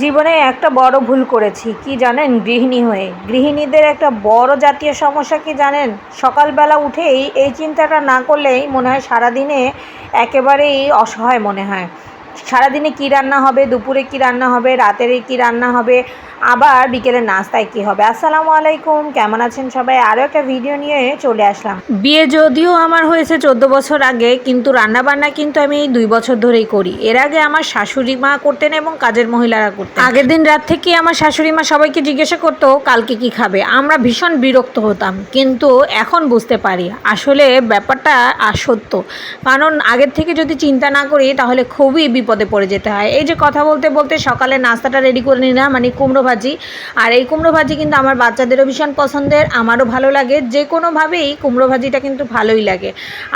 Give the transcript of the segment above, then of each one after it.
জীবনে একটা বড় ভুল করেছি, কি জানেন? গৃহিণী হয়ে। গৃহিণীদের একটা বড় জাতীয় সমস্যা কি জানেন? সকালবেলা উঠেই এই চিন্তাটা না করলেই মনে হয় সারাদিনে একেবারেই অসহায় মনে হয়। সারাদিনে কী রান্না হবে? দুপুরে কী রান্না হবে? রাতের কী রান্না হবে? আবার বিকেলের নাস্তায় কী হবে? আসসালামু আলাইকুম, কেমন আছেন সবাই? আরও একটা ভিডিও নিয়ে চলে আসলাম। বিয়ে যদিও আমার হয়েছে চোদ্দ বছর আগে, কিন্তু রান্নাবান্না কিন্তু আমি দুই বছর ধরেই করি। এর আগে আমার শাশুড়ি মা করতেন এবং কাজের মহিলারা করতেন। আগের দিন রাত থেকে আমার শাশুড়ি মা সবাইকে জিজ্ঞাসা করতো, কালকে কি খাবে? আমরা ভীষণ বিরক্ত হতাম, কিন্তু এখন বুঝতে পারি। আসলে ব্যাপারটা সত্য কারণ আগের থেকে যদি চিন্তা না করি, তাহলে খুবই বিপদে পড়ে যেতে হয়। এই যে কথা বলতে বলতে সকালে নাস্তাটা রেডি করে নিলাম মানে কুমড়ো ভাজি আর এই কুমড়ো ভাজি কিন্তু আমার বাচ্চাদেরও ভীষণ পছন্দের, আমারও ভালো লাগে। যে কোনোভাবেই কুমড়ো ভাজিটা কিন্তু ভালোই লাগে।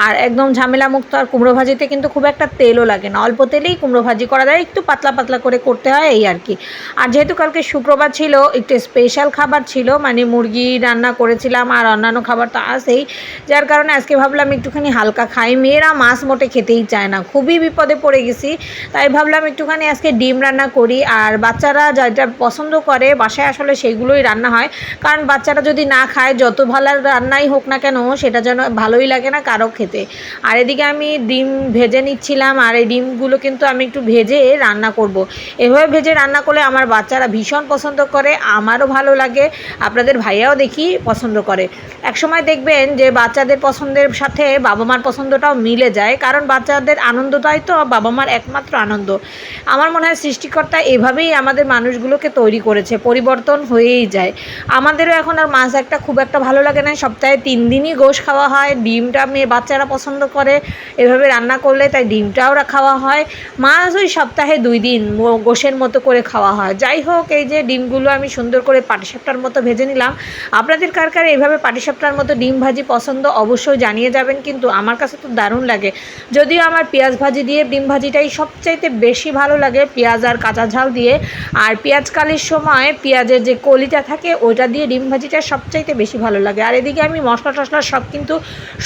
আর একদম ঝামেলা মুক্ত আর কুমড়ো ভাজিতে কিন্তু খুব একটা তেলও লাগে না। অল্প তেলেই কুমড়ো ভাজি করা যায়, একটু পাতলা পাতলা করে করতে হয়, এই আর কি। আর যেহেতু কালকে শুক্রবার ছিল, একটু স্পেশাল খাবার ছিল মানে মুরগি রান্না করেছিলাম আর অন্যান্য খাবার তো আসেই যার কারণে আজকে ভাবলাম একটুখানি হালকা খাই। মেয়েরা মাছ মোটে খেতেই চায় না, খুবই বিপদে পড়ে গেছি। তাই ভাবলাম একটুখানি আজকে ডিম রান্না করি। আর বাচ্চারা যেটা পছন্দ করে বাসায় আসলে সেইগুলোই রান্না হয়। কারণ বাচ্চারা যদি না খায়, যত ভালো রান্নাই হোক না কেন, সেটা যেন ভালোই লাগে না কারও খেতে। আর এদিকে আমি ডিম ভেজে নিচ্ছিলাম, আর এই ডিমগুলো কিন্তু আমি একটু ভেজে রান্না করব। এভাবে ভেজে রান্না করলে আমার বাচ্চারা ভীষণ পছন্দ করে, আমারও ভালো লাগে, আপনাদের ভাইয়াও দেখি পছন্দ করে। একসময় দেখবেন যে বাচ্চাদের পছন্দের সাথে বাবা মার পছন্দটাও মিলে যায়, কারণ বাচ্চাদের আনন্দটাই তো বাবা মার একমাত্র আনন্দ। আমার মনে হয় সৃষ্টিকর্তা এভাবেই আমাদের মানুষগুলোকে তৈরি করেছে, পরিবর্তন হয়েই যায়। আমাদেরও এখন আর মাছ একটা খুব একটা ভালো লাগে না। সপ্তাহে তিন দিনই গোশ খাওয়া হয়, ডিমটা মেয়ে বাচ্চারা পছন্দ করে, এভাবে রান্না করলে তাই ডিমটাও খাওয়া হয়। মাছ ওই সপ্তাহে দুই দিন গোশের মতো করে খাওয়া হয়। যাই হোক, এই যে ডিমগুলো আমি সুন্দর করে পাটিসাপটার মতো ভেজে নিলাম। আপনাদের কার কার এইভাবে পাটিসাপটার মতো ডিম ভাজি পছন্দ অবশ্যই জানিয়ে যাবেন, কিন্তু আমার কাছে তো দারুণ লাগে। যদিও আমার পেঁয়াজ ভাজি দিয়ে ডিম ভাজিটাই সবচাইতে বেশি ভালো লাগে, পেঁয়াজ আর কাঁচা ঝাল দিয়ে। আর পেঁয়াজ কালির সময় পেঁয়াজের যে কলিটা থাকে, ওইটা দিয়ে ডিম ভাজিটা সবচাইতে বেশি ভালো লাগে। আর এদিকে আমি মশলা টশলা সব কিন্তু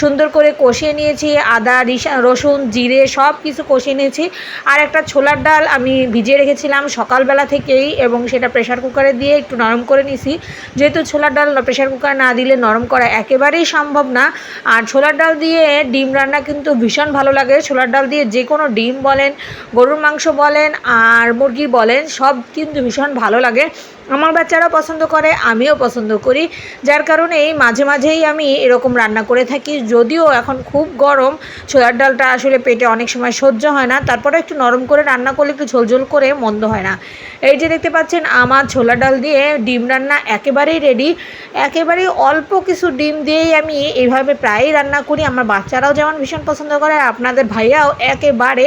সুন্দর করে কষিয়ে নিয়েছি। আদা, রিসা, রসুন, জিরে সব কিছু কষিয়ে নিয়েছি। আর একটা ছোলার ডাল আমি ভিজিয়ে রেখেছিলাম সকালবেলা থেকেই এবং সেটা প্রেশার কুকারে দিয়ে একটু নরম করে নিছি। যেহেতু ছোলার ডাল প্রেশার কুকার না দিলে নরম করা একেবারেই সম্ভব না। আর ছোলার ডাল দিয়ে ডিম রান্না কিন্তু ভীষণ ভালো লাগে। ছোলার ডাল দিয়ে যে কোনো ডিম বলেন, গরুর মাংস বলেন, আর মুরগি বলেন, সব কিন্তু ভীষণ ভালো লাগে। আমার বাচ্চারাও পছন্দ করে, আমিও পছন্দ করি। যার কারণেই মাঝে মাঝেই আমি এরকম রান্না করে থাকি। যদিও এখন খুব গরম ছোলার ডালটা আসলে পেটে অনেক সময় সহ্য হয় না। তারপরে একটু নরম করে রান্না করলে একটু ঝোলঝোল করে মন্দ হয় না। এই যে দেখতে পাচ্ছেন, আমার ছোলা ডাল দিয়ে ডিম রান্না একেবারেই রেডি একেবারেই অল্প কিছু ডিম দিয়েই আমি এইভাবে প্রায়ই রান্না করি। আমার বাচ্চারাও যেমন ভীষণ পছন্দ করে আপনাদের ভাইয়াও একেবারে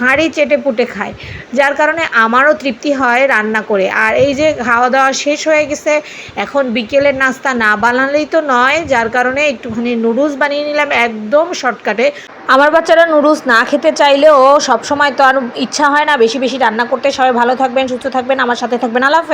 হাঁড়ি চেটে পুটে খায়। যার কারণে আমারও তৃপ্তি হয় রান্না করে। আর এই যে খাওয়া দাওয়া শেষ হয়ে গেছে, এখন বিকেলের নাস্তা না বানালেই তো নয়, যার কারণে একটুখানি নুডলস বানিয়ে নিলাম একদম শর্টকাটে। আমার বাচ্চারা নুডলস না খেতে চাইলেও সবসময় তো আর ইচ্ছা হয় না বেশি বেশি রান্না করতে। সবাই ভালো থাকবেন, সুস্থ থাকবেন, আমার সাথে থাকবেন। হাফেজ।